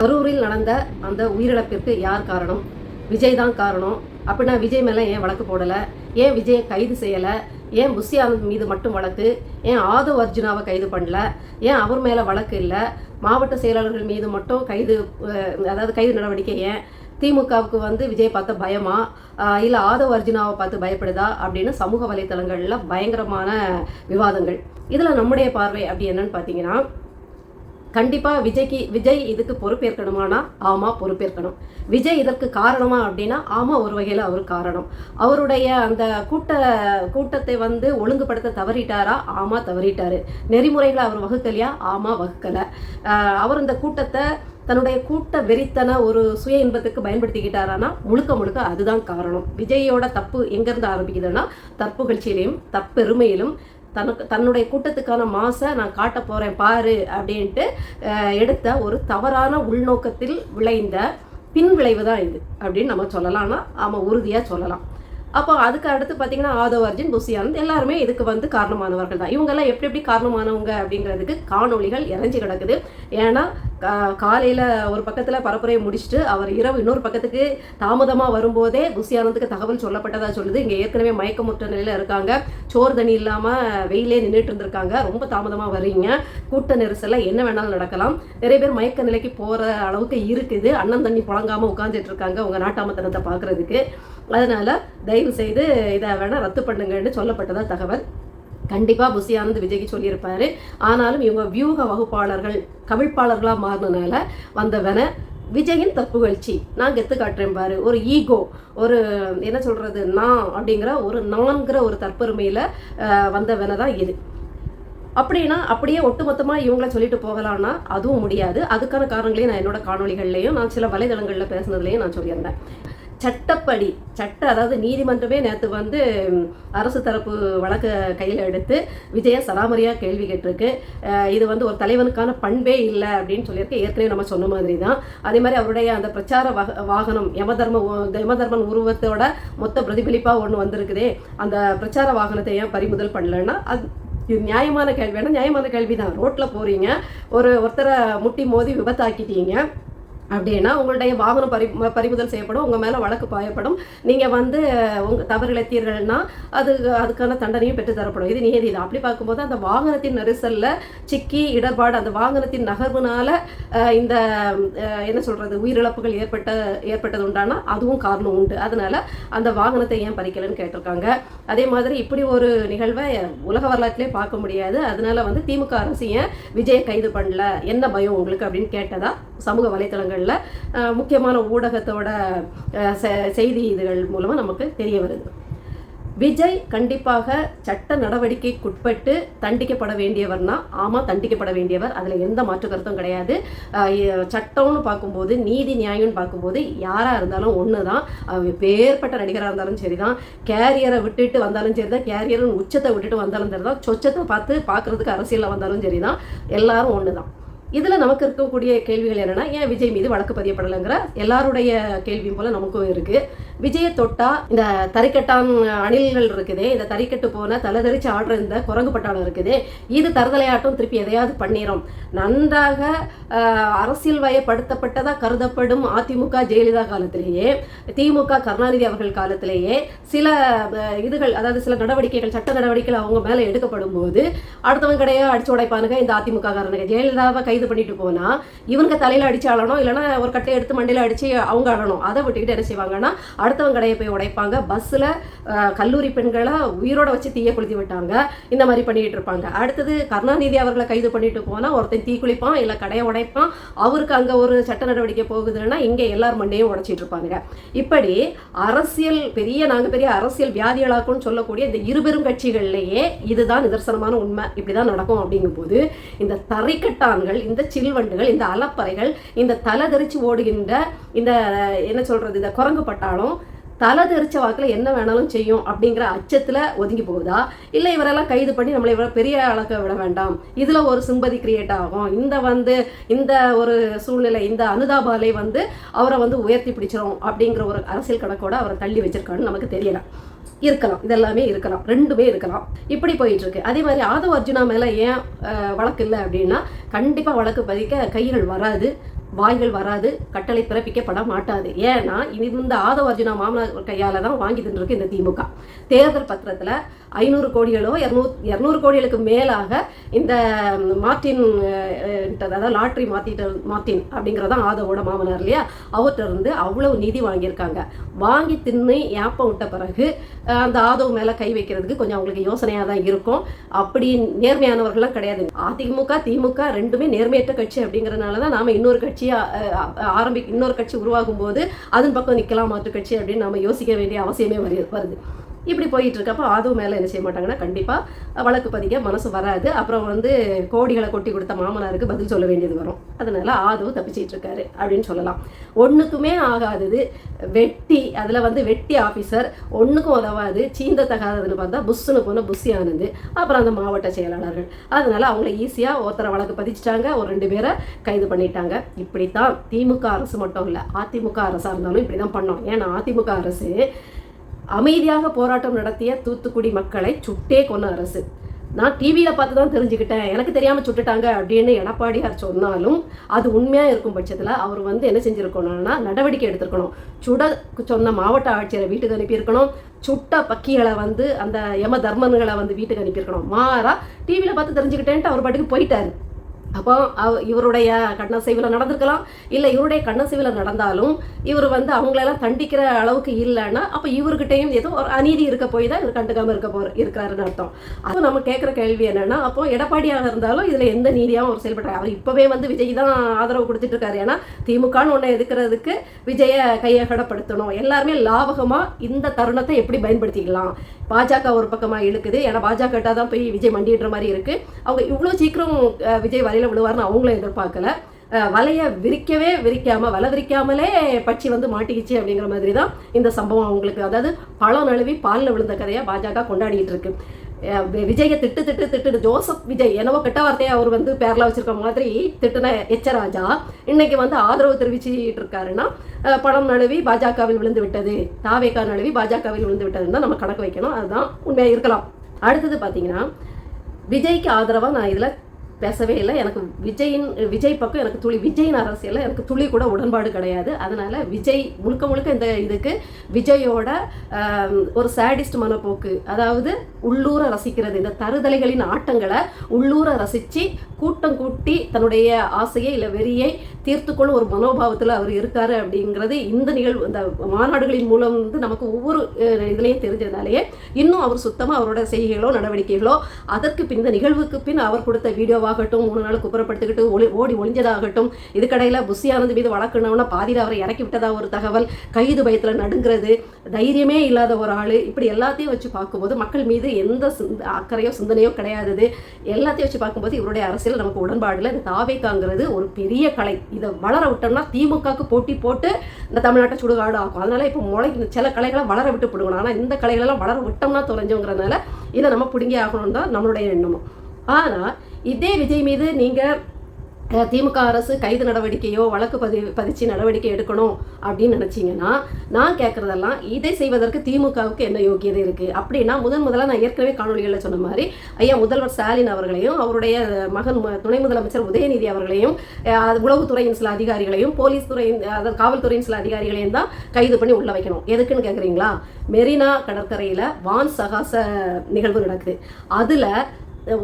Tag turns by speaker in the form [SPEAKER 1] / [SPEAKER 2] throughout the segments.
[SPEAKER 1] கரூரில் நடந்த அந்த உயிரிழப்பிற்கு யார் காரணம்? விஜய் தான் காரணம். அப்படின்னா விஜய் மேலே ஏன் வழக்கு போடலை? ஏன் விஜயை கைது செய்யலை? ஏன் புஷி ஆனந்த் மீது மட்டும் வழக்கு? ஏன் ஆதவ் அர்ஜுனாவை கைது பண்ணல? ஏன் அவர் மேலே வழக்கு இல்லை? மாவட்ட செயலாளர்கள் மீது மட்டும் கைது அதாவது கைது நடவடிக்கை ஏன்? திமுகவுக்கு வந்து விஜய் பார்த்த பயமா? இல்லை ஆதவ் அர்ஜுனாவை பார்த்து பயப்படுதா? அப்படின்னு சமூக வலைத்தளங்களில் பயங்கரமான விவாதங்கள். இதில் நம்முடைய பார்வை அப்படி என்னன்னு பார்த்தீங்கன்னா கண்டிப்பாக விஜய்க்கு விஜய் இதுக்கு பொறுப்பேற்கணுமானா? ஆமாம் பொறுப்பேற்கணும். விஜய் இதற்கு காரணமா அப்படின்னா ஆமாம் ஒரு வகையில் அவர் காரணம். அவருடைய அந்த கூட்ட கூட்டத்தை வந்து ஒழுங்குபடுத்த தவறிட்டாரா? ஆமாம் தவறிட்டார். நெறிமுறைகளை அவர் வகுக்கலையா? ஆமாம் வகுக்கலை. அவர் இந்த கூட்டத்தை தன்னுடைய கூட்ட வெறித்தன ஒரு சுய இன்பத்துக்கு பயன்படுத்திக்கிட்டாரானா? முழுக்க முழுக்க அதுதான் காரணம். விஜயோட தப்பு எங்கேருந்து ஆரம்பிக்குதுன்னா தற்புகழ்ச்சியிலையும் தப்பெருமையிலும் தனக்கு தன்னுடைய கூட்டத்துக்கான மாசை நான் காட்ட போகிறேன் பாரு அப்படின்ட்டு எடுத்த ஒரு தவறான உள்நோக்கத்தில் விளைந்த பின் விளைவு தான் இது அப்படின்னு நம்ம சொல்லலாம்னா ஆமாம் உறுதியாக சொல்லலாம். அப்போ அதுக்கு அடுத்து பார்த்தீங்கன்னா ஆதவ் அர்ஜுன் புசி ஆனந்த் எல்லாருமே இதுக்கு வந்து காரணமானவர்கள் தான். இவங்கெல்லாம் எப்படி எப்படி காரணமானவங்க அப்படிங்கிறதுக்கு காணொளிகள் இறஞ்சி கிடக்குது. ஏன்னா காலையில் ஒரு பக்கத்தில் பரப்புரையை முடிச்சுட்டு அவர் இரவு இன்னொரு பக்கத்துக்கு தாமதமாக வரும்போதே புசி ஆனந்துக்கு தகவல் சொல்லப்பட்டதாக சொல்லுது. இங்கே ஏற்கனவே மயக்கமுற்ற நிலையில் இருக்காங்க. சோறு தண்ணி இல்லாமல் வெயிலே நின்றுட்டு இருந்திருக்காங்க. ரொம்ப தாமதமாக வரீங்க கூட்ட நெரிசலில் என்ன வேணாலும் நடக்கலாம். நிறைய பேர் மயக்க நிலைக்கு போகிற அளவுக்கு இருக்குது. அண்ணன் தண்ணி புழங்காமல் உட்காந்துட்டு இருக்காங்க. உங்கள் நாட்டாமத்தனத்தை பார்க்குறதுக்கு. அதனால் தயவு செய்து இதை வேணால் ரத்து பண்ணுங்கன்னு சொல்லப்பட்டதா தகவல். கண்டிப்பாக புசி ஆனந்த் விஜய்க்கு சொல்லியிருப்பாரு. ஆனாலும் இவங்க வியூக வகுப்பாளர்கள் கவிழ்ப்பாளர்களாக மாறினனால வந்தவன விஜயின் தப்புகழ்ச்சி நான் கெத்து காட்டுறேன் பாரு. ஒரு ஈகோ ஒரு என்ன சொல்கிறது நான் அப்படிங்கிற ஒரு நான்கிற ஒரு தற்பெருமையில் வந்தவன தான் இது. அப்படின்னா அப்படியே ஒட்டுமொத்தமாக இவங்கள சொல்லிட்டு போகலாம்னா அதுவும் முடியாது. அதுக்கான காரணங்களையும் நான் என்னோட காணொலிகள்லையும் நான் சில வலைதளங்களில் பேசுனதுலையும் நான் சொல்லியிருந்தேன். சட்டப்படி சட்ட அதாவது நீதிமன்றமே நேற்று வந்து அரசு தரப்பு வழக்கு கையில் எடுத்து விஜய சராமரியாக கேள்வி கேட்டிருக்கு. இது வந்து ஒரு தலைவனுக்கான பண்பே இல்லை அப்படின்னு சொல்லியிருக்கு. ஏற்கனவே நம்ம சொன்ன மாதிரி தான் அதே மாதிரி அவருடைய அந்த பிரச்சார வக வாகனம் யமதர்ம உ- யமதர்மன் உருவத்தோட மொத்த பிரதிபலிப்பாக ஒன்று வந்திருக்குதே. அந்த பிரச்சார வாகனத்தை ஏன் பறிமுதல் பண்ணலன்னா அது இது நியாயமான கேள்வினா நியாயமான கேள்வி தான் ரோட்டில் போகிறீங்க ஒரு ஒருத்தரை முட்டி மோதி விபத்தாக்கிட்டீங்க. அப்படின்னா உங்களுடைய வாகனம் பறி பறிமுதல் செய்யப்படும். உங்கள் மேலே வழக்கு பாயப்படும். நீங்கள் வந்து உங்கள் தவறு இழைத்தீர்கள்னா அது அதுக்கான தண்டனையும் பெற்றுத்தரப்படும் இது நியதி தான். அப்படி பார்க்கும்போது அந்த வாகனத்தின் நெரிசலில் சிக்கி இடர்பாடு அந்த வாகனத்தின் நகர்வுனால இந்த என்ன சொல்கிறது உயிரிழப்புகள் ஏற்பட்ட ஏற்பட்டது உண்டானா அதுவும் காரணம் உண்டு. அதனால் அந்த வாகனத்தை ஏன் பறிக்கலைன்னு கேட்டிருக்காங்க. அதே மாதிரி இப்படி ஒரு நிகழ்வை உலக வரலாற்றிலே பார்க்க முடியாது. அதனால வந்து திமுக அரசு ஏன் விஜயை கைது பண்ணல? என்ன பயம் உங்களுக்கு அப்படின்னு கேட்டதா? சமூக வலைத்தளங்களில் முக்கியமான ஊடகத்தோட செ- செய்தி இதுகள் மூலமாக நமக்கு தெரிய வருது. விஜய் கண்டிப்பாக சட்ட நடவடிக்கைக்குட்பட்டு தண்டிக்கப்பட வேண்டியவர்னா ஆமாம் தண்டிக்கப்பட வேண்டியவர். அதில் எந்த மாற்று கருத்தும் கிடையாது. சட்டம்னு பார்க்கும்போது நீதி நியாயம்னு பார்க்கும்போது யாராக இருந்தாலும் ஒன்று தான் பேர்பட்ட நடிகராக இருந்தாலும் சரி தான் கேரியரை விட்டுட்டு வந்தாலும் சரி தான் கேரியரின் உச்சத்தை விட்டுட்டு வந்தாலும் சரி தான் சொச்சத்தை பார்த்து பார்க்குறதுக்கு அரசியலில் வந்தாலும் சரி தான் எல்லாரும் ஒன்று தான் இதில் நமக்கு இருக்கக்கூடிய கேள்விகள் என்னென்னா ஏன் விஜய் மீது வழக்கு பதியப்படலைங்கிற எல்லாருடைய கேள்வியும் போல் நமக்கும் இருக்குது விஜயை தொட்டா இந்த தறிக்கட்டான் அணில்கள் இருக்குதே இந்த தறிக்கட்டு போன தலைதறிச்சு ஆடுற இந்த குரங்கு பட்டாளம் இருக்குதே இது தருதலையாட்டம் திருப்பி எதையாவது பண்ணிடும் நன்றாக அரசியல் வயப்படுத்தப்பட்டதாக கருதப்படும் அதிமுக ஜெயலலிதா காலத்திலேயே திமுக கருணாநிதி அவர்கள் காலத்திலேயே சில இதுகள் அதாவது சில நடவடிக்கைகள் சட்ட நடவடிக்கைகள் அவங்க மேலே எடுக்கப்படும் போது அடுத்தவங்க கடையை அடிச்சு உடைப்பானுங்க இந்த அதிமுக காரனுங்க. ஜெயலலிதாவை கை இது பண்ணிட்டு போனா இவனுக்கு தலையில அடிச்சு அழணும் இல்லைன்னா ஒரு கட்டையை எடுத்து மண்டையில அடிச்சு அவங்க அழணும் அதை விட்டுக்கிட்டு என்ன செய்வாங்கன்னா அடுத்தவங்க கடையை போய் உடைப்பாங்க. பஸ்ஸில் கல்லூரி பெண்களை உயிரோட வச்சு தீய கொளுத்தி விட்டாங்க. இந்த மாதிரி பண்ணிட்டு இருப்பாங்க. அடுத்தது கருணாநிதி அவர்களை கைது பண்ணிட்டு போனால் ஒருத்தன் தீ குளிப்பான் இல்லை கடையை உடைப்பான். அவருக்கு அங்கே ஒரு சட்ட நடவடிக்கை போகுதுன்னா இங்கே எல்லார் மண்டையும் உடைச்சிட்டு இருப்பாங்க இப்படி அரசியல் பெரிய நாங்கள் பெரிய அரசியல் வியாதிகளாக்கும்னு சொல்லக்கூடிய இந்த இருபெரும் கட்சிகள்லேயே இதுதான் நிதர்சனமான உண்மை. இப்படி தான் நடக்கும் அப்படிங்கும்போது இந்த தரைக்கட்டான்கள் இந்த சில்வண்டுகள் இந்த அலப்பறைகள் இந்த தலை தெரிச்சு ஓடுகின்ற இந்த என்ன சொல்றது இந்த குரங்கு பட்டாளம் தலை தெரிச்ச வாக்கில் என்ன வேணாலும் செய்யும் அப்படிங்கிற அச்சத்தில் ஒதுங்கி போகுதா? இல்லை இவரெல்லாம் கைது பண்ணி நம்மளை இவரை பெரிய அளக்க விட வேண்டாம்? இதில் ஒரு சிம்பதி கிரியேட் ஆகும். இந்த வந்து இந்த ஒரு சூழ்நிலை இந்த அனுதாபாலை வந்து அவரை வந்து உயர்த்தி பிடிச்சிரும் அப்படிங்கிற ஒரு அரசியல் கணக்கோட அவரை தள்ளி வச்சிருக்கான்னு நமக்கு தெரியல. இருக்கலாம். இதெல்லாமே இருக்கலாம். ரெண்டுமே இருக்கலாம். இப்படி போயிட்டு இருக்கு அதே மாதிரி ஆதவ அர்ஜுனா மேலே ஏன் வழக்கு இல்லை அப்படின்னா கண்டிப்பாக வழக்கு பதிக்க கைகள் வராது வாய்கள் வராது கட்டளை பிறப்பிக்கப்பட மாட்டாது. ஏன்னா இந்த ஆதவ அர்ஜுனா மாமனார் கையால தான் வாங்கி தின்றிருக்கு இந்த திமுக. தேர்தல் பத்திரத்தில் ஐநூறு கோடிகளோ இரநூறு இரநூறு கோடிகளுக்கு மேலாக இந்த மார்டின் அதாவது லாட்ரி மாத்திட்ட மார்டின் அப்படிங்கிறதான் ஆதவோட மாமனார் இல்லையா? அவர்கிட்ட இருந்து அவ்வளவு நிதி வாங்கியிருக்காங்க. வாங்கி தின்னு ஏப்பம் விட்ட பிறகு அந்த ஆதவ் மேலே கை வைக்கிறதுக்கு கொஞ்சம் அவங்களுக்கு யோசனையாக தான் இருக்கும். அப்படி நேர்மையானவர்கள்லாம் கிடையாது. அதிமுக திமுக ரெண்டுமே நேர்மையற்ற கட்சி அப்படிங்கிறதுனால தான் நாம் இன்னொரு கட்சியாக ஆரம்பி இன்னொரு கட்சி உருவாகும் போது அதன் பக்கம் நிற்கலாம் மாற்று கட்சி அப்படின்னு நம்ம யோசிக்க வேண்டிய அவசியமே வருது வருது. இப்படி போயிட்டு இருக்கப்போ அதுவும் மேலே என்ன செய்ய மாட்டாங்கன்னா கண்டிப்பாக வழக்கு பதிக்க மனசு வராது. அப்புறம் வந்து கோடிகளை கொட்டி கொடுத்த மாமனாருக்கு பதில் சொல்ல வேண்டியது வரும். அதனால ஆதவும் தப்பிச்சிட்டு இருக்காரு அப்படின்னு சொல்லலாம். ஒன்றுக்குமே ஆகாதது வெட்டி அதில் வந்து வெட்டி ஆஃபீஸர் ஒன்றுக்கும் உதவாது. சீந்த தகாததுன்னு பார்த்தா புஷ்ஷுன்னு போன புஷி ஆனது அப்புறம் அந்த மாவட்ட செயலாளர்கள். அதனால அவங்கள ஈஸியாக ஒருத்தரை வழக்கு பதிச்சிட்டாங்க ஒரு ரெண்டு பேரை கைது பண்ணிட்டாங்க. இப்படித்தான் திமுக அரசு மட்டும் இல்லை அதிமுக அரசாக இருந்தாலும் இப்படி தான் பண்ணோம் ஏன்னா அதிமுக அரசு அமைதியாக போராட்டம் நடத்திய தூத்துக்குடி மக்களை சுட்டே கொன்ன அரசு. நான் டிவியில் பார்த்து தான் தெரிஞ்சுக்கிட்டேன். எனக்கு தெரியாமல் சுட்டுட்டாங்க அப்படின்னு எடப்பாடியார் சொன்னாலும் அது உண்மையாக இருக்கும் பட்சத்தில் அவர் வந்து என்ன செஞ்சுருக்கணும்னா நடவடிக்கை எடுத்திருக்கணும். சுட சொன்ன மாவட்ட ஆட்சியரை வீட்டுக்கு அனுப்பியிருக்கணும் சுட்ட பக்கிகளை வந்து அந்த யம தர்மன்களை வந்து வீட்டுக்கு அனுப்பியிருக்கணும் மாறா டிவியில் பார்த்து தெரிஞ்சுக்கிட்டேன்ட்டு அவர் பாட்டுக்கு போயிட்டார். அப்போ அவ இவருடைய கண்ணசைவில் நடந்திருக்கலாம். இல்லை இவருடைய கண்ணசைவில் நடந்தாலும் இவர் வந்து அவங்களெல்லாம் தண்டிக்கிற அளவுக்கு இல்லைன்னா அப்போ இவர்கிட்டையும் ஏதோ ஒரு அநீதி இருக்க போய் தான் இவர் கண்டுக்காமல் இருக்க போ இருக்கிறாருன்னு அர்த்தம். அப்போ நம்ம கேட்குற கேள்வி என்னன்னா அப்போ எடப்பாடியாக இருந்தாலும் இதில் எந்த நீதியாகவும் அவர் செயல்பட்டார் அவர் இப்போவே வந்து விஜய் தான் ஆதரவு கொடுத்துட்டு இருக்காரு. ஏன்னா திமுகன்னு ஒன்றை எதுக்கிறதுக்கு விஜயை கையகடப்படுத்தணும் எல்லாருமே லாபகமாக இந்த தருணத்தை எப்படி பயன்படுத்திக்கலாம்? பாஜக ஒரு பக்கமாக இழுக்குது. ஏன்னா பாஜக தான் போய் விஜய் மண்டிடுற மாதிரி இருக்கு. அவங்க இவ்வளோ சீக்கிரம் விஜய் விஜய் வலையில விடுவார்னு அவங்களும் எதிர்பார்க்கல. வலையை விரிக்கவே விரிக்காம வலை விரிக்காமலே பட்சி வந்து மாட்டிக்கிச்சு அப்படிங்கிற மாதிரி தான் இந்த சம்பவம் அவங்களுக்கு. அதாவது பழம் நழுவி பாலில் விழுந்த கதையை பாஜக கொண்டாடிட்டு இருக்கு. விஜயை திட்டு திட்டு திட்டு ஜோசப் விஜய் என்னவோ கெட்ட வார்த்தையை அவர் வந்து பேரில் வச்சிருக்க மாதிரி திட்டுன எச்சராஜா இன்னைக்கு வந்து ஆதரவு தெரிவிச்சுட்டு இருக்காருன்னா அஹ், பணம் நழுவி பாஜகவில் விழுந்து விட்டது தாவேக்கா நழுவி பாஜகவில் விழுந்து விட்டதுன்னு தான் நம்ம கணக்கு வைக்கணும். அதுதான் உண்மையாக இருக்கலாம். அடுத்தது பார்த்தீங்கன்னா விஜய்க்கு ஆதரவாக நான் இதில் பேசவே இல்லை. எனக்கு விஜயின் விஜய் பக்கம் எனக்கு துளி விஜயின் அரசியலில் எனக்கு துளி கூட உடன்பாடு கிடையாது. அதனால விஜய் முழுக்க முழுக்க இந்த இதுக்கு விஜயோட ஒரு சேடிஸ்ட் மனப்போக்கு அதாவது உள்ளூர ரசிக்கிறது இந்த தருதலைகளின் ஆட்டங்களை உள்ளூர ரசித்து கூட்டம் கூட்டி தன்னுடைய ஆசையை இல்லை வெறியை தீர்த்துக்கொள்ளும் ஒரு மனோபாவத்தில் அவர் இருக்காரு அப்படிங்கிறது இந்த நிகழ்வு இந்த மாநாடுகளின் மூலம் வந்து நமக்கு ஒவ்வொரு இதுலேயும் தெரிஞ்சதுனாலேயே இன்னும் அவர் சுத்தமாக அவரோட செய்கைகளோ நடவடிக்கைகளோ அதற்கு பின் இந்த நிகழ்வுக்கு பின் அவர் கொடுத்த வீடியோவாக ஆகட்டும் மூணு நாள் குப்புறப்படுத்திக்கிட்டு ஒளி ஓடி ஒளிஞ்சதாகட்டும் இதுக்கடையில் புஷியானந்த் மீது வழக்குனவன பாதியில் அவரை இறக்கி விட்டதாக ஒரு தகவல் கைது பயத்தில் நடுங்கிறது தைரியமே இல்லாத ஒரு ஆள் இப்படி எல்லாத்தையும் வச்சு பார்க்கும்போது மக்கள் மீது எந்த சிந்த அக்கறையோ சிந்தனையோ கிடையாது எல்லாத்தையும் வச்சு பார்க்கும்போது இவருடைய அரசியல் நமக்கு உடன்பாடில் இந்த தாவேக்காங்கிறது ஒரு பெரிய கலை. இதை வளர விட்டோம்னா திமுகவுக்கு போட்டி போட்டு இந்த தமிழ்நாட்டை சுடுகாடு ஆகும் அதனால இப்போ முளை சில கலைகளை வளர விட்டு பிடுங்கணும் ஆனால் இந்த கலைகளெல்லாம் வளர விட்டோம்னா தொலைஞ்சோங்கிறதுனால இதை நம்ம பிடுங்கி ஆகணும் தான் நம்மளுடைய எண்ணமும். ஆனால் இதே விஜய் மீது நீங்கள் திமுக அரசு கைது நடவடிக்கையோ வழக்கு பதி பதிச்சு நடவடிக்கை எடுக்கணும் அப்படின்னு நினச்சிங்கன்னா நான் கேட்குறதெல்லாம் இதை செய்வதற்கு திமுகவுக்கு என்ன யோக்கியதை இருக்குது அப்படின்னா முதன் முதலாக நான் ஏற்கனவே காணொலிகளில் சொன்ன மாதிரி ஐயா முதல்வர் ஸ்டாலின் அவர்களையும் அவருடைய மகன் துணை முதலமைச்சர் உதயநிதி அவர்களையும் உளவுத்துறையின் சில அதிகாரிகளையும் போலீஸ் துறையின் அதாவது காவல்துறையின் சில அதிகாரிகளையும் தான் கைது பண்ணி உள்ள வைக்கணும். எதுக்குன்னு கேட்குறீங்களா மெரினா கடற்கரையில் வான் சகாச நிகழ்வு நடக்குது. அதில்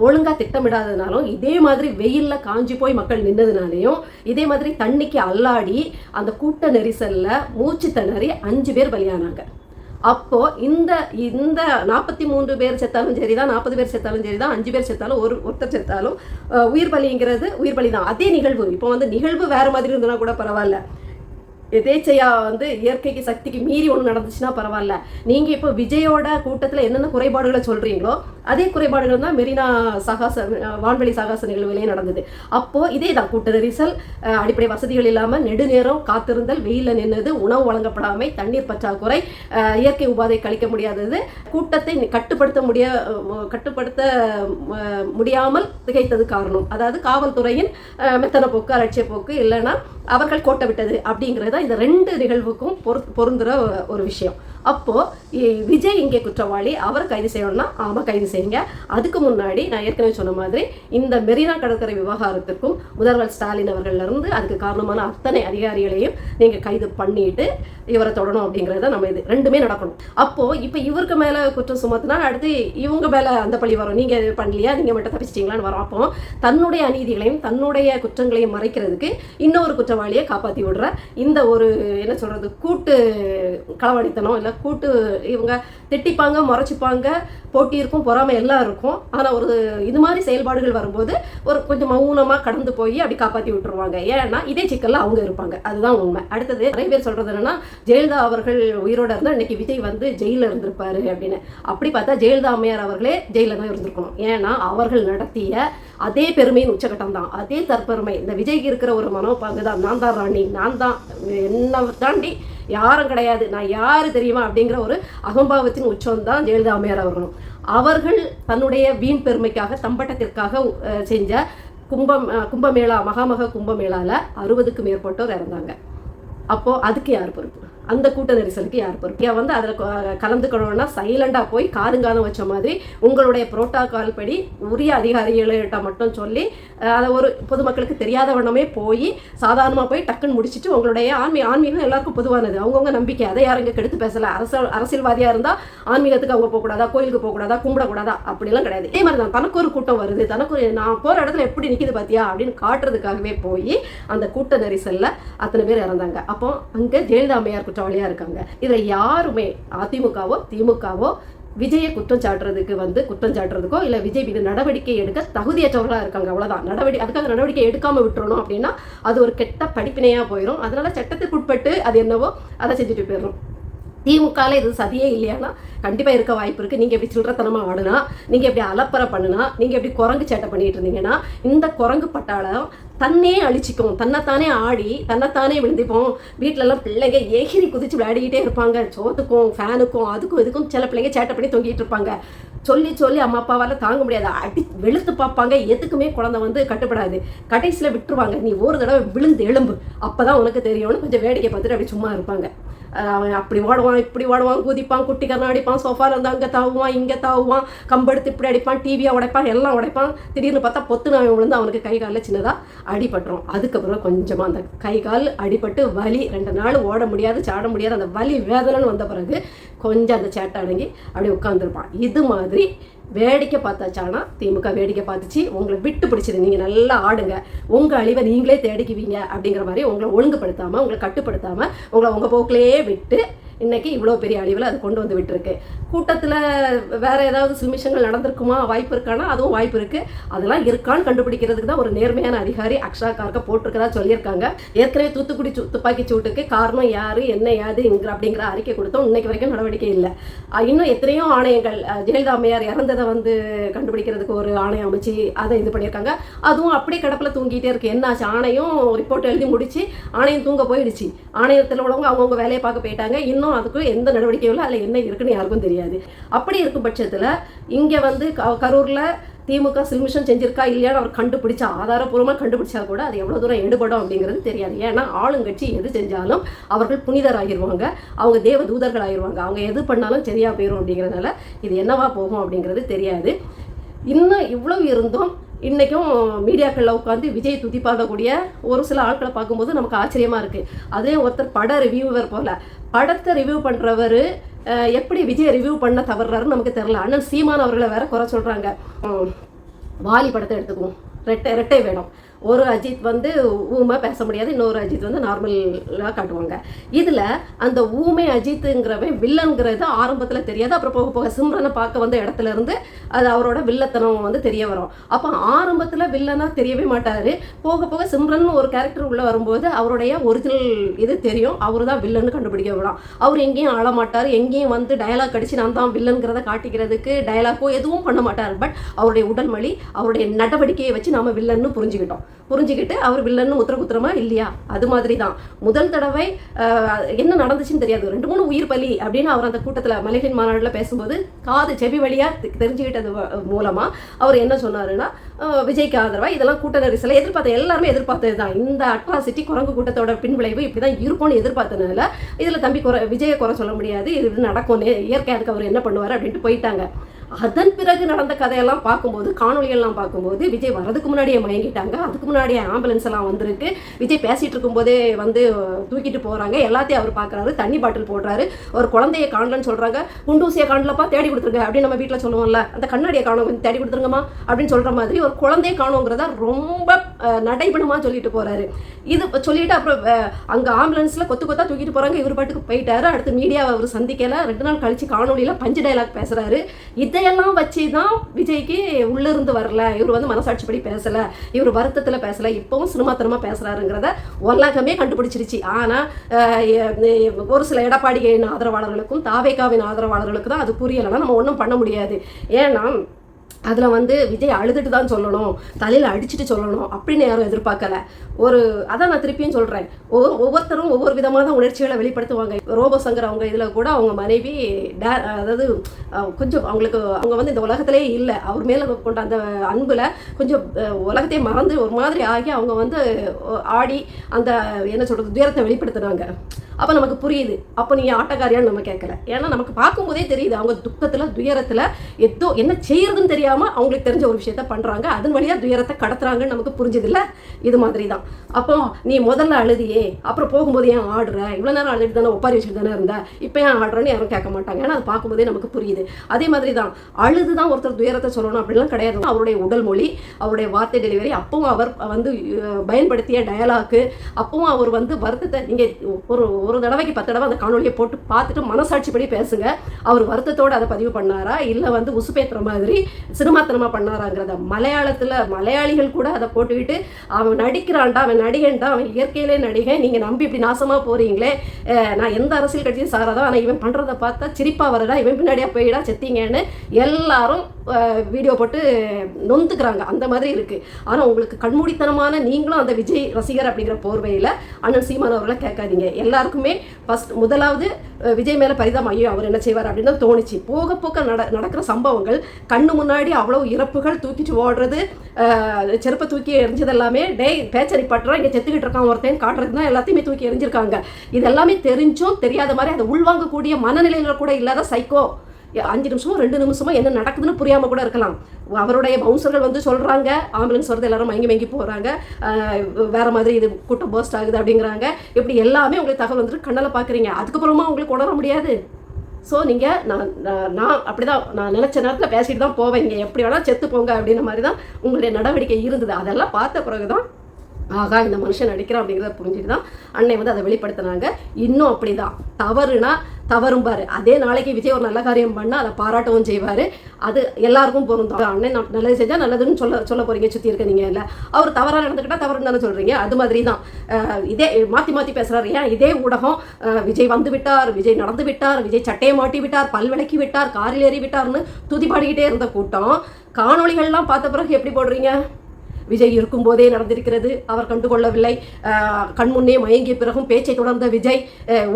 [SPEAKER 1] ஒழுங்காக திட்டமிடாததுனாலும் இதே மாதிரி வெயிலில் காஞ்சி போய் மக்கள் நின்னதுனாலையும் இதே மாதிரி தண்ணிக்கு அல்லாடி அந்த கூட்ட நெரிசலில் மூச்சு திணறி அஞ்சு பேர் பலியானாங்க. அப்போ இந்த இந்த நாற்பத்தி மூன்று பேர் செத்தாலும் சரி தான் நாற்பது பேர் செத்தாலும் சரிதான் அஞ்சு பேர் செத்தாலும் ஒரு ஒருத்தர் செத்தாலும் உயிர் பலிங்கிறது உயிர் பலி தான் அதே நிகழ்வு இப்போ வந்து நிகழ்வு வேறு மாதிரி இருந்ததுன்னா கூட பரவாயில்ல. எதேச்சையாக வந்து இயற்கைக்கு சக்திக்கு மீறி ஒன்று நடந்துச்சுன்னா பரவாயில்ல. நீங்கள் இப்போ விஜயோட கூட்டத்தில் என்னென்ன குறைபாடுகளை சொல்கிறீங்களோ அதே குறைபாடுகள் தான் மெரினா சகாச வான்வெளி சகாச நிகழ்வுலேயே நடந்தது. அப்போது இதே தான் கூட்ட நெரிசல் அடிப்படை வசதிகள் இல்லாமல் நெடுநேரம் காத்திருந்தல் வெயிலில் நின்றது உணவு வழங்கப்படாமை தண்ணீர் பற்றாக்குறை இயற்கை உபாதை கழிக்க முடியாதது கூட்டத்தை கட்டுப்படுத்த முடிய கட்டுப்படுத்த முடியாமல் திகைத்தது காரணம். அதாவது காவல்துறையின் அஹ், மெத்தன போக்கு அலட்சிய போக்கு இல்லைன்னா அவர்கள் கோட்டை விட்டது அப்படிங்கிறது தான் இந்த ரெண்டு நிகழ்வுக்கும் பொரு பொருந்துகிற ஒரு விஷயம். அப்போது விஜய் இங்கே குற்றவாளி அவரை கைது செய்யணும்னா ஆமாம் கைது செய்யுங்க. அதுக்கு முன்னாடி நான் ஏற்கனவே சொன்ன மாதிரி இந்த மெரினா கடற்கரை விவகாரத்திற்கும் முதல்வர் ஸ்டாலின் அவர்கள்லேருந்து அதுக்கு காரணமான அத்தனை அதிகாரிகளையும் நீங்கள் கைது பண்ணிட்டு இவரை தொடணும் அப்படிங்கிறத நம்ம இது ரெண்டுமே நடக்கணும். அப்போது இப்போ இவருக்கு மேலே குற்றம் சுமத்தினா அடுத்து இவங்க மேலே அந்த பழி வரும். நீங்கள் இது பண்ணலையா? நீங்கள் மட்டும் தப்பிச்சிட்டிங்களான்னு வரும். அப்போ தன்னுடைய அநீதிகளையும் தன்னுடைய குற்றங்களையும் மறைக்கிறதுக்கு இன்னொரு குற்றவாளியை காப்பாற்றி விடுற இந்த ஒரு என்ன சொல்கிறது கூட்டு களவாணித்தனம் இல்லை கூட்டு இவங்க திட்டிப்பாங்க முறைச்சிப்பாங்க. போட்டி இருக்கும் பொறாமை எல்லாம் இருக்கும். ஆனால் ஒரு இது மாதிரி செயல்பாடுகள் வரும்போது ஒரு கொஞ்சம் மௌனமாக கடந்து போய் அப்படி காப்பாற்றி விட்டுருவாங்க. ஏன்னா இதே சிக்கலில் அவங்க இருப்பாங்க. அதுதான் உண்மை. அடுத்தது நிறைய பேர் சொல்கிறது என்னன்னா ஜெயலலிதா அவர்கள் உயிரோட இருந்தால் இன்னைக்கு விஜய் வந்து ஜெயிலில் இருந்திருப்பாரு அப்படின்னு. அப்படி பார்த்தா ஜெயலலிதா அம்மையார் அவர்களே ஜெயிலில் தான் இருந்திருக்கணும். ஏன்னா அவர்கள் நடத்திய அதே பெருமையின் உச்சகட்டம் தான். அதே தற்பெருமை. இந்த விஜய்க்கு இருக்கிற ஒரு மனோபாங்கு தான். நான் தான் ராணி. நான் தான் என்ன தாண்டி யாரும் கிடையாது. நான் யார் தெரியுமா? அப்படிங்கிற ஒரு அகம்பாவத்தின் உச்சம் தான் ஜெயலலிதா அம்மையார் அவர்களும். அவர்கள் தன்னுடைய வீண் பெருமைக்காக தம்பட்டத்திற்காக செஞ்ச கும்பம் கும்பமேளா மகாமக கும்பமேளால அறுபதுக்கு மேற்பட்டோர் இறந்தாங்க. அப்போது அதுக்கு யார் பொறுப்பு? அந்த கூட்ட நெரிசலுக்கு யார் பொறுப்பு? வந்து அதில் கலந்துக்கணும்னா சைலண்டாக போய் காதுங்காதம் வச்ச மாதிரி உங்களுடைய புரோட்டோகால் படி உரிய அதிகாரிகள்கிட்ட மட்டும் சொல்லி அதை ஒரு பொதுமக்களுக்கு தெரியாத வண்ணமே போய் சாதாரணமாக போய் டக்குன்னு முடிச்சுட்டு உங்களுடைய ஆன்மீ ஆன்மீகம் எல்லாருக்கும் பொதுவானது. அவங்கவுங்க நம்பிக்கை. அதை யாரும் இங்கே கெடுத்து பேசலை. அரசியல் அரசியல்வாதியாக இருந்தால் ஆன்மீகத்துக்கு அவங்க போகக்கூடாதா? கோயிலுக்கு போகக்கூடாதா? கும்பிடக்கூடாதா? அப்படிலாம் கிடையாது. இதே மாதிரி தான் தனக்கு ஒரு கூட்டம் வருது. தனக்கு ஒரு நான் போகிற இடத்துல எப்படி நிற்கிது பார்த்தியா அப்படின்னு காட்டுறதுக்காகவே போய் அந்த கூட்ட நெரிசலில் அத்தனை பேர் இறந்தாங்க. அப்போ அங்கே ஜெயலலிதா அம்மையார் குற்றவாளியாக இருக்காங்க. இதில் யாருமே அதிமுகவோ திமுகவோ விஜயை குற்றம் சாட்டுறதுக்கு வந்து குற்றம் சாட்டுறதுக்கோ இல்லை விஜய் மீது நடவடிக்கை எடுக்க தகுதியற்றவர்களாக இருக்காங்க. அவ்வளோதான் நடவடிக்கை அதுக்காக நடவடிக்கை எடுக்காமல் விட்டுறணும் அப்படின்னா அது ஒரு கெட்ட படிப்பினையாக போயிடும் அதனால சட்டத்துக்கு உட்பட்டு அது என்னவோ அதை செஞ்சுட்டு போயிடும் திமுகவில் இது சதியே இல்லையானா கண்டிப்பாக இருக்க வாய்ப்பு இருக்குது நீங்கள் எப்படி சில்லறத்தனமாக ஆடுனா நீங்கள் எப்படி அலப்பறை பண்ணுனா நீங்கள் எப்படி குரங்கு சேட்டை பண்ணிகிட்டு இருந்தீங்கன்னா இந்த குரங்கு பட்டாளம் தன்னே அழிச்சிக்கும். தன்னைத்தானே ஆடி தன்னைத்தானே விழுந்துப்போம். வீட்டிலலாம் பிள்ளைங்க எகிரி குதிச்சு விளையாடிக்கிட்டே இருப்பாங்க. சோத்துக்கும் ஃபேனுக்கும் அதுக்கும் இதுக்கும் சில பிள்ளைங்க சேட்டை பண்ணி தொங்கிட்டு இருப்பாங்க. சொல்லி சொல்லி அம்மா அப்பாவால் தாங்க முடியாது. அடி வெளுத்து பார்ப்பாங்க. எதுக்குமே குழந்தை வந்து கட்டுப்படாது. கடைசியில் விட்டுருவாங்க. நீ ஒரு தடவை விழுந்து எலும்பு அப்போ தான் உனக்கு தெரியும்னு கொஞ்சம் வேடிக்கை பார்த்துட்டு அப்படி சும்மா இருப்பாங்க. அவன் அப்படி ஓடுவான் இப்படி ஓடுவான் குதிப்பான் குட்டி கரணம் அடிப்பான் சோஃபாவில் இருந்தால் அங்கே தாவுவான் இங்கே தாவுவான் கம்பெடுத்து இப்படி அடிப்பான் டிவியை உடைப்பான் எல்லாம் உடைப்பான். திடீர்னு பார்த்தா பொத்துன்னு அவன் விழுந்து அவனுக்கு கை காலில் சின்னதாக அடிபட்டுரும். அதுக்கப்புறம் கொஞ்சமாக அந்த கை கால் அடிபட்டு வலி ரெண்டு நாள் ஓட முடியாது சாட முடியாது. அந்த வலி வேதனைன்னு வந்த பிறகு கொஞ்சம் அந்த சேட்டை அடங்கி அப்படியே உட்காந்துருப்பான் இது மாதிரி வேடிக்கை பார்த்தாச்சானா? திமுக வேடிக்கை பார்த்துச்சு. உங்களை விட்டு பிடிச்சிது நீங்கள் நல்லா ஆடுங்க. உங்கள் அழிவை நீங்களே தேடிக்குவீங்க அப்படிங்கிற மாதிரி உங்களை ஒழுங்குபடுத்தாமல் உங்களை கட்டுப்படுத்தாமல் உங்களை உங்கள் போக்கிலேயே விட்டு இன்றைக்கி இவ்வளோ பெரிய அழிவில் அது கொண்டு வந்து விட்டுருக்கு. கூட்டத்தில் வேறு ஏதாவது சில்மிஷங்கள் நடந்திருக்குமா? வாய்ப்பு இருக்கானா? அதுவும் வாய்ப்பு இருக்குது அதெல்லாம் இருக்கான்னு கண்டுபிடிக்கிறதுக்கு தான் ஒரு நேர்மையான அதிகாரி அக்ஷா கார்க்க போட்டிருக்கதா சொல்லியிருக்காங்க. ஏற்கனவே தூத்துக்குடி சு- துப்பாக்கி சூட்டுக்கு காரணம் யார் என்ன யாது இங்கிற அப்படிங்கிற அறிக்கை கொடுத்தோம். இன்னைக்கு வரைக்கும் நடவடிக்கை இல்லை. இன்னும் எத்தனையோ ஆணையங்கள் ஜெயலலிதா அம்மையார் இறந்ததை வந்து கண்டுபிடிக்கிறதுக்கு ஒரு ஆணையம் அமைச்சு அதை இது பண்ணியிருக்காங்க. அதுவும் அப்படியே கிடப்பில் தூங்கிட்டே இருக்கு. என்னாச்சு ஆணையம் ரிப்போர்ட் எழுதி முடிச்சு ஆணையம் தூங்க போயிடுச்சு. ஆணையத்தில் உள்ளவங்க அவங்கவுங்க வேலையை பார்க்க போயிட்டாங்க. இன்னும் அதுக்கு எந்த நடவடிக்கையும் இல்லை அதில் என்ன இருக்குன்னு யாருக்கும் தெரியாது. அப்படி இருக்கும் பட்சத்தில் இங்கே வந்து க- கரூரில் திமுக சில்மிஷன் செஞ்சிருக்கா இல்லையான்னு அவர் கண்டுபிடிச்சா ஆதாரப்பூர்வமாக கண்டுபிடிச்சா கூட அது எவ்வளோ தூரம் எடுபடும் அப்படிங்கிறது தெரியாது. ஏன்னா ஆளுங்கட்சி எது செஞ்சாலும் அவர்கள் புனிதர் ஆகிருவாங்க அவங்க தேவ தூதர்கள் ஆகிருவாங்க அவங்க எது பண்ணாலும் சரியாக போயிடும் அப்படிங்கிறதுனால இது என்னவா போகும் அப்படிங்கிறது தெரியாது. இன்னும் இவ்வளவு இருந்தும் இன்றைக்கும் மீடியாக்களில் உட்காந்து விஜய் துதி பாடக்கூடிய ஒரு சில ஆட்களை பார்க்கும்போது நமக்கு ஆச்சரியமாக இருக்குது அதே ஒருத்தர் பட ரிவ்யூவர் போல் படத்தை ரிவ்யூ பண்ணுறவர் எப்படி விஜய் ரிவ்யூ பண்ண தவறுறாருன்னு நமக்கு தெரில அண்ணன் சீமான் அவர்களை வேற குறை சொல்கிறாங்க வாலி படத்தை எடுத்துக்குவோம். ரெட்டை ரெட்டை வேணும். ஒரு அஜித் வந்து ஊமை பேச முடியாது இன்னொரு அஜித் வந்து நார்மலாக காட்டுவாங்க. இதில் அந்த ஊமை அஜித்துங்கிறவன் வில்லன்கிறது ஆரம்பத்தில் தெரியாது அப்புறம் போக போக சிம்ரனை பார்க்க வந்த இடத்துல இருந்து அது அவரோட வில்லத்தனம் வந்து தெரிய வரும். அப்போ ஆரம்பத்தில் வில்லனாக தெரியவே மாட்டார். போக போக சிம்ரன் ஒரு கேரக்டர் உள்ளே வரும்போது அவருடைய ஒரிஜினல் இது தெரியும். அவர் தான் வில்லன்னு கண்டுபிடிக்க விடலாம். அவர் எங்கேயும் ஆள மாட்டார். எங்கேயும் வந்து டயலாக் அடித்து நான் தான் வில்லன்கிறத காட்டிக்கிறதுக்கு டயலாக்கோ எதுவும் பண்ண மாட்டார். பட் அவருடைய உடல் மொழி அவருடைய நடவடிக்கையை வச்சு நாம் வில்லன்னு புரிஞ்சுக்கிட்டோம். புரிஞ்சுக்கிட்டு அவர் வில்லன்னு உத்தர குத்திரமா இல்லையா? அது மாதிரி தான் முதல் தடவை என்ன நடந்துச்சுன்னு தெரியாது. ரெண்டு மூணு உயிர் பலி அப்படின்னு அவர் அந்த கூட்டத்தில் மலைகளின் மாநாட்டில் பேசும்போது காது செவி வழியாக தெரிஞ்சுக்கிட்டது மூலமா அவர் என்ன சொன்னாருன்னா விஜய்க்கு ஆதரவா இதெல்லாம் கூட்ட நெரிசலை எதிர்பார்த்த எல்லாருமே எதிர்பார்த்தது தான் இந்த அட்ராசிட்டி குரங்கு கூட்டத்தோட பின்விளைவு இப்படி தான் இருக்கும்னு எதிர்பார்த்தனால இதில் தம்பி குறை விஜயை குறை சொல்ல முடியாது. இது நடக்கும் நே- இயற்கை அதுக்கு அவர் என்ன பண்ணுவார் அப்படின்ட்டு போயிட்டாங்க. அதன் பிறகு நடந்த கதையெல்லாம் பார்க்கும்போது காணொளிகள்லாம் பார்க்கும்போது விஜய் வரதுக்கு முன்னாடியே மயங்கிட்டாங்க. அதுக்கு முன்னாடியே ஆம்புலன்ஸ் எல்லாம் வந்திருக்கு. விஜய் பேசிட்டு இருக்கும்போதே வந்து தூக்கிட்டு போகிறாங்க எல்லாத்தையும் அவர் பார்க்கறாரு தண்ணி பாட்டில் போடுறாரு. ஒரு குழந்தைய காணலன்னு சொல்கிறாங்க குண்டூசியை காணலப்பா தேடி கொடுத்துருங்க அப்படின்னு நம்ம வீட்டில் சொல்லுவோம்ல. அந்த கண்ணாடியை காணும் தேடி கொடுத்துருங்கம்மா அப்படின்னு சொல்கிற மாதிரி ஒரு குழந்தைய காணுங்கிறத ரொம்ப அஹ், சொல்லிட்டு போகிறாரு இது சொல்லிட்டு அப்புறம் அங்கே ஆம்புலன்ஸில் கொத்து கொத்தா தூக்கிட்டு போகிறாங்க இவர் பாட்டுக்கு போயிட்டாரு. அடுத்து மீடியாவை அவர் சந்திக்கல. ரெண்டு நாள் கழித்து காணொலியில் பஞ்சு டைலாக் பேசுகிறாரு இதையெல்லாம் வச்சு தான் விஜய்க்கு உள்ளிருந்து வரல. இவர் வந்து மனசாட்சிப்படி பேசலை. இவர் வருத்தத்தில் பேசலை. இப்போவும் சினிமாத்தனமாக பேசுகிறாருங்கிறத உலகமே கண்டுபிடிச்சிருச்சு. ஆனால் ஒரு சில எடப்பாடிகளின் ஆதரவாளர்களுக்கும் தாவேகாவின் ஆதரவாளர்களுக்கு தான் அது புரியலைன்னா நம்ம ஒன்றும் பண்ண முடியாது. ஏன்னா அதில் வந்து விஜய் அழுதுட்டு தான் சொல்லணும் தலையில் அடிச்சுட்டு சொல்லணும் அப்படின்னு யாரும் எதிர்பார்க்கல. ஒரு அதான் நான் திருப்பியும் சொல்கிறேன் ஒவ்வொருத்தரும் ஒவ்வொரு விதமாக தான் உணர்ச்சிகளை வெளிப்படுத்துவாங்க. ரோபோ சங்கர் அவங்க இதில் கூட அவங்க மனைவி டே அதாவது கொஞ்சம் அவங்களுக்கு அவங்க வந்து இந்த உலகத்திலே இல்லை. அவர் மேலே கொண்ட அந்த அன்பில் கொஞ்சம் உலகத்தையே மறந்து ஒரு மாதிரி ஆகி அவங்க வந்து ஆடி அந்த என்ன சொல்கிறது துயரத்தை வெளிப்படுத்துனாங்க. அப்போ நமக்கு புரியுது. அப்போ நீங்கள் ஆட்டக்காரியான்னு நம்ம கேட்கல ஏன்னா நமக்கு பார்க்கும்போதே தெரியுது. அவங்க துக்கத்தில் துயரத்தில் எதோ என்ன செய்யறதுன்னு தெரியாமல் அவங்களுக்கு தெரிஞ்ச ஒரு விஷயத்த பண்ணுறாங்க அதன் வழியாக துயரத்தை கடத்துறாங்கன்னு நமக்கு புரிஞ்சதில்ல? இது மாதிரி தான் அப்போ நீ முதல்ல அழுதியே அப்புறம் போகும்போது ஏன் ஆடுற? இவ்வளோ நேரம் அழுதுட்டு தானே ஒப்பாரி வச்சுட்டு தானே இருந்த? இப்போ ஏன் ஆடுறேன்னு யாரும் கேட்க மாட்டாங்க. ஏன்னா அது பார்க்கும்போதே நமக்கு புரியுது. அதே மாதிரி தான் அழுது தான் ஒருத்தர் துயரத்தை சொல்லணும் அப்படிலாம் கிடையாது. அவருடைய உடல் மொழி அவருடைய வார்த்தை டெலிவரி அப்பவும் அவர் வந்து பயன்படுத்திய டயலாக்கு அப்பவும் அவர் வந்து வருத்தத்தை நீங்கள் ஒரு ஒரு தடவைக்கு பத்து தடவை அந்த காணொலியை போட்டு பார்த்துட்டு மனசாட்சிப்படி பேசுங்க. அவர் வருத்தத்தோடு அதை பதிவு பண்ணாரா? இல்லை வந்து உசுப்பேத்துற மாதிரி சினிமாத்தனமாக பண்ணாராங்கிறத மலையாளத்தில் மலையாளிகள் கூட அதை போட்டுக்கிட்டு அவன் நடிக்கிறான்டா அவன் நடிகன்டா அவன் இயற்கையிலே நடிகன் நீங்கள் நம்பி இப்படி நாசமாக போகிறீங்களே நான் எந்த அரசியல் கட்சியும் சாராதோ ஆனால் இவன் பண்ணுறத பார்த்தா சிரிப்பாக வரடா இவன் பின்னாடியாக போயிடா செத்தீங்கன்னு எல்லாரும் வீடியோ போட்டு நொந்துக்கிறாங்க. அந்த மாதிரி இருக்குது ஆனால் உங்களுக்கு கண்மூடித்தனமான நீங்களும் அந்த விஜய் ரசிகர் அப்படிங்கிற போர்வையில் அண்ணன் சீமான் அவர்களை கேட்காதீங்க. எல்லாருக்கும் ஃபஸ்ட் முதலாவது விஜய் மேலே பரிதாபம். ஐயோ அவர் என்ன செய்வார் அப்படின்னு தான் தோணுச்சு. போக போக நட நடக்கிற சம்பவங்கள் கண்ணு முன்னாடி அவ்வளோ இறப்புகள் தூக்கிட்டு ஓடுறது செருப்பை தூக்கி எரிஞ்சது எல்லாமே பேச்சரி பட்டுறா இங்கே செத்துக்கிட்டு இருக்கான் ஒருத்தன் காட்டுறது தான் எல்லாத்தையுமே தூக்கி எரிஞ்சிருக்காங்க இது எல்லாமே தெரிஞ்சும் தெரியாத மாதிரி அதை உள்வாங்கக்கூடிய மனநிலையில் கூட இல்லாத சைக்கோ அஞ்சு நிமிஷமோ ரெண்டு நிமிஷமோ என்ன நடக்குதுன்னு புரியாம கூட இருக்கலாம். அவருடைய பவுன்சர்கள் வந்து சொல்றாங்க ஆம்புலன்ஸ் வரது எல்லாரும் மயங்கி மயங்கி போறாங்க வேறு வேற மாதிரி இது கூட்டம் போஸ்ட் ஆகுது அப்படிங்கிறாங்க. இப்படி எல்லாமே உங்களுக்கு தகவல் வந்துட்டு கண்ணால் பார்க்குறீங்க அதுக்கப்புறமா உங்களுக்கு உணர முடியாது. ஸோ நீங்கள் நான் நான் நான் அப்படி தான் நான் நினச்ச நேரத்தில் பேசிட்டு தான் போவேன். இங்கே எப்படி வேணால் செத்து போங்க அப்படின்ற மாதிரி தான் உங்களுடைய நடவடிக்கை இருந்தது. அதெல்லாம் பார்த்த பிறகு தான் ஆகா இந்த மனுஷன் நடிக்கிறான் அப்படிங்கிறத புரிஞ்சுட்டு தான் அன்னை வந்து அதை வெளிப்படுத்தினாங்க. இன்னும் அப்படி தான் தவறுனா தவறும்பாரு அதே நாளைக்கு விஜய் ஒரு நல்ல காரியம் பண்ணால் அதை பாராட்டவும் செய்வார். அது எல்லாருக்கும் பொருந்தும். அண்ணன் நல்லது செஞ்சால் நல்லதுன்னு சொல்ல சொல்ல போகிறீங்க சுற்றி இருக்க நீங்கள் இல்லை அவர் தவறாக நடந்துக்கிட்டால் தவறுன்னு தானே சொல்கிறீங்க அது மாதிரி தான் இதே மாற்றி மாற்றி பேசுகிறாரு ஏன்? இதே ஊடகம் விஜய் வந்து விட்டார் விஜய் நடந்து விட்டார் விஜய் சட்டையை மாட்டி விட்டார் பல் விளக்கி விட்டார் காரில் ஏறி விட்டார்னு துதிபாடிக்கிட்டே இருந்த கூட்டம். காணொளிகள்லாம் பார்த்த பிறகு எப்படி போடுறீங்க? விஜய் இருக்கும்போதே நடந்திருக்கிறது. அவர் கண்டுகொள்ளவில்லை. கண்முன்னே மயங்கிய பிறகும் பேச்சை தொடர்ந்த விஜய்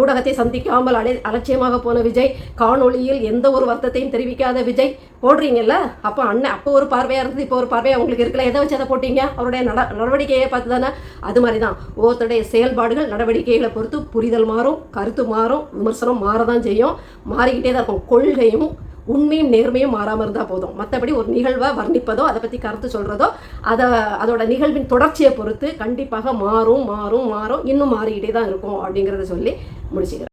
[SPEAKER 1] ஊடகத்தை சந்திக்காமல் அலை அலட்சியமாக போன விஜய் காணொளியில் எந்த ஒரு வருத்தத்தையும் தெரிவிக்காத விஜய் போடுறீங்கல்ல? அப்போ அண்ணன் அப்போ ஒரு பார்வையாக இருந்தது இப்போ ஒரு பார்வையாக உங்களுக்கு இருக்கல. எதை வச்சு அதை போட்டீங்க? அவருடைய நட நடவடிக்கையை பார்த்து தானே அது மாதிரி தான் ஒவ்வொருத்தருடைய செயல்பாடுகள் நடவடிக்கைகளை பொறுத்து புரிதல் மாறும் கருத்து மாறும் விமர்சனம் மாறதான் செய்யும். மாறிக்கிட்டே தான் இருக்கும். கொள்கையும் உண்மையும் நேர்மையும் மாறாமல் இருந்தால் போதும். மற்றபடி ஒரு நிகழ்வை வர்ணிப்பதோ அதை பற்றி கருத்து சொல்கிறதோ அதை அதோட நிகழ்வின் தொடர்ச்சியை பொறுத்து கண்டிப்பாக மாறும் மாறும் மாறும் இன்னும் மாறிக்கிட்டே தான் இருக்கும் அப்படிங்கிறத சொல்லி முடிச்சுக்கிறேன்.